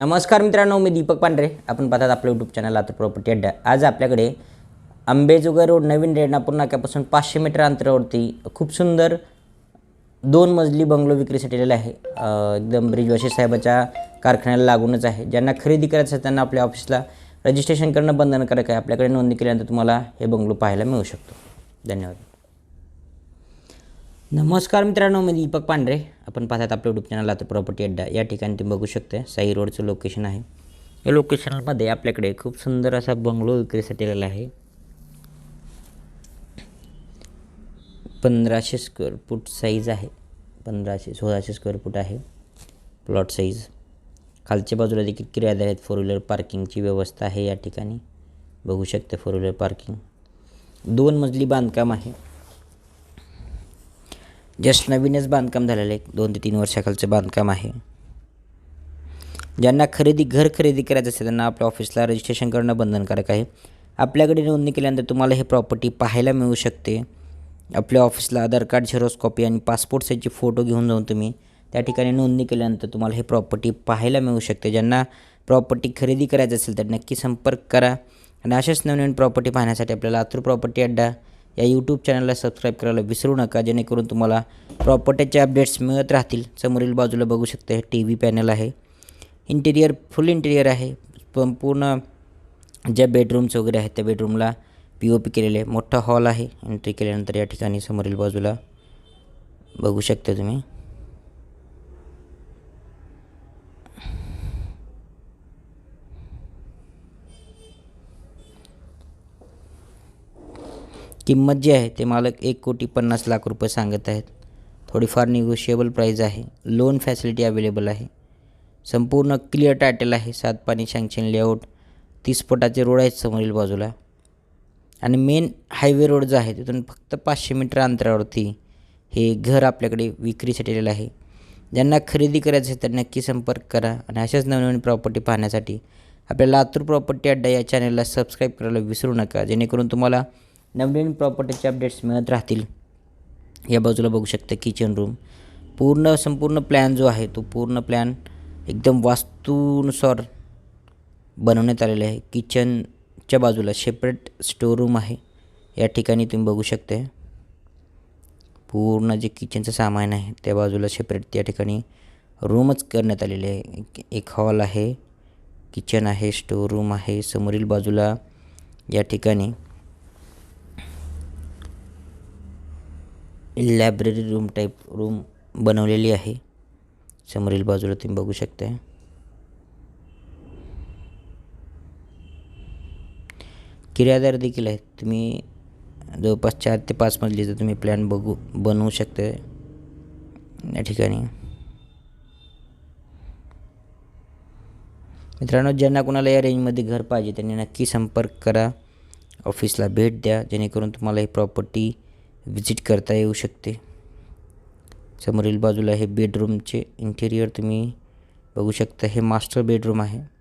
नमस्कार मित्रांनो मी दीपक पांढरे. आपण पाहतात आपलं यूट्यूब चॅनल आता प्रॉपर्टी अड्डा आज आपल्याकडे आंबेजोगाई रोड नवीन रेणापूर नाक्यापासून पाचशे मीटर अंतरावरती खूप सुंदर दोन मजली बंगलो विक्रीसाठी आलेला आहे. एकदम ब्रिजवाशी साहेबाच्या कारखान्याला लागूनच आहे. ज्यांना खरेदी करायचं असेल त्यांना आपल्या ऑफिसला रजिस्ट्रेशन करणं बंधनकारक आहे. आपल्याकडे नोंदणी केल्यानंतर तुम्हाला हे बंगलो पाहायला मिळू शकतो. धन्यवाद. नमस्कार मित्रांनो मी दीपक पांढरे. आपण पाहतात आपल्या युट्यूब चॅनल आता प्रॉपर्टी अड्डा. या ठिकाणी तुम्ही बघू शकता साई रोडचं लोकेशन आहे. या लोकेशनमध्ये आपल्याकडे खूप सुंदर असा बंगलो विक्रीसाठी आलेला आहे. पंधराशे स्क्वेअर फूट साईज आहे. पंधराशे सोळाशे स्क्वेअर फूट आहे. प्लॉट साईज खालच्या बाजूला देखील किरायदार आहेत. फोर व्हीलर पार्किंगची व्यवस्था आहे या ठिकाणी. बघू शकते फोर व्हीलर पार्किंग दोन मजली बांधकाम आहे. जस्ट नवीनच बांधकाम झालेलं आहे. दोन ते तीन वर्षाखालचं बांधकाम आहे. ज्यांना खरेदी घर खरेदी करायचं असेल त्यांना आपल्या ऑफिसला रजिस्ट्रेशन करणं बंधनकारक आहे. आपल्याकडे नोंदणी केल्यानंतर तुम्हाला हे प्रॉपर्टी पाहायला मिळू शकते. आपल्या ऑफिसला आधार कार्ड झेरॉक्स कॉपी आणि पासपोर्ट साईजचे फोटो घेऊन जाऊन तुम्ही त्या ठिकाणी नोंदणी केल्यानंतर तुम्हाला हे प्रॉपर्टी पाहायला मिळू शकते. ज्यांना प्रॉपर्टी खरेदी करायचं असेल तर नक्की संपर्क करा. आणि अशाच नवीन प्रॉपर्टी पाहण्यासाठी आपल्याला आतूर प्रॉपर्टी अड्डा या यूट्यूब चॅनलला सबस्क्राईब करायला विसरू नका जेणेकरून तुम्हाला प्रॉपर्टीचे अपडेट्स मिळत राहतील. समोरील बाजूला बघू शकता हे टी व्ही पॅनल आहे. इंटेरियर फुल इंटेरियर आहे. संपूर्ण ज्या बेडरूम्स वगैरे आहेत त्या बेडरूमला पी ओ पी केलेले मोठा हॉल आहे. एंट्री केल्यानंतर या ठिकाणी समोरील बाजूला बघू शकता तुम्ही. किंमत जी आहे ते मालक एक कोटी पन्नास लाख रुपये सांगत आहेत. थोडीफार निगोशिएबल प्राईज आहे. लोन फॅसिलिटी अवेलेबल आहे. संपूर्ण क्लिअर टायटल आहे. सात पाणी शँक्शन लेआउट तीस फुटाचे रोड आहेत समोरील बाजूला. आणि मेन हायवे रोड जो आहे तिथून फक्त पाचशे मीटर अंतरावरती हे घर आपल्याकडे विक्रीसाठी आलेलं आहे. ज्यांना खरेदी करायचं आहे तर नक्की संपर्क करा. आणि अशाच नवनवीन प्रॉपर्टी पाहण्यासाठी आपल्या लातूर प्रॉपर्टी अड्डा या चॅनलला सबस्क्राईब करायला विसरू नका. जेणेकरून तुम्हाला नवीन प्रॉपर्टीचे अपडेट्स मिळत राहतील. या बाजूला बघू शकता किचन रूम पूर्ण संपूर्ण प्लॅन जो आहे तो पूर्ण प्लॅन एकदम वास्तूनुसार बनवण्यात आलेला आहे. किचनच्या बाजूला सेपरेट स्टोर रूम आहे. या ठिकाणी तुम्ही बघू शकता. पूर्ण जे किचनचं सामान आहे त्या बाजूला सेपरेट त्या ठिकाणी रूमच करण्यात आलेले आहे. एक- एक हॉल आहे किचन आहे स्टोर रूम आहे. समोरील बाजूला या ठिकाणी लायब्ररी रूम टाईप रूम बनवलेली आहे. समोरील बाजूला तुम्ही बघू शकता है किरायादार देखील आहेत. तुम्ही जवळपास चार ते पाच मजलीचा तुम्ही प्लॅन बघू, बनवू शकता या मित्रांनो, ज्यांना कोणाला या घर पाहिजे, त्यांनी नक्की संपर्क करा. ऑफिसला भेट द्या, जेणेकरून तुम्हाला ही प्रॉपर्टी व्हिजिट करता येऊ शकते. समोरील बाजूला हे बेडरूमचे इंटेरियर तुम्ही बघू शकता. हे मास्टर बेडरूम आहे.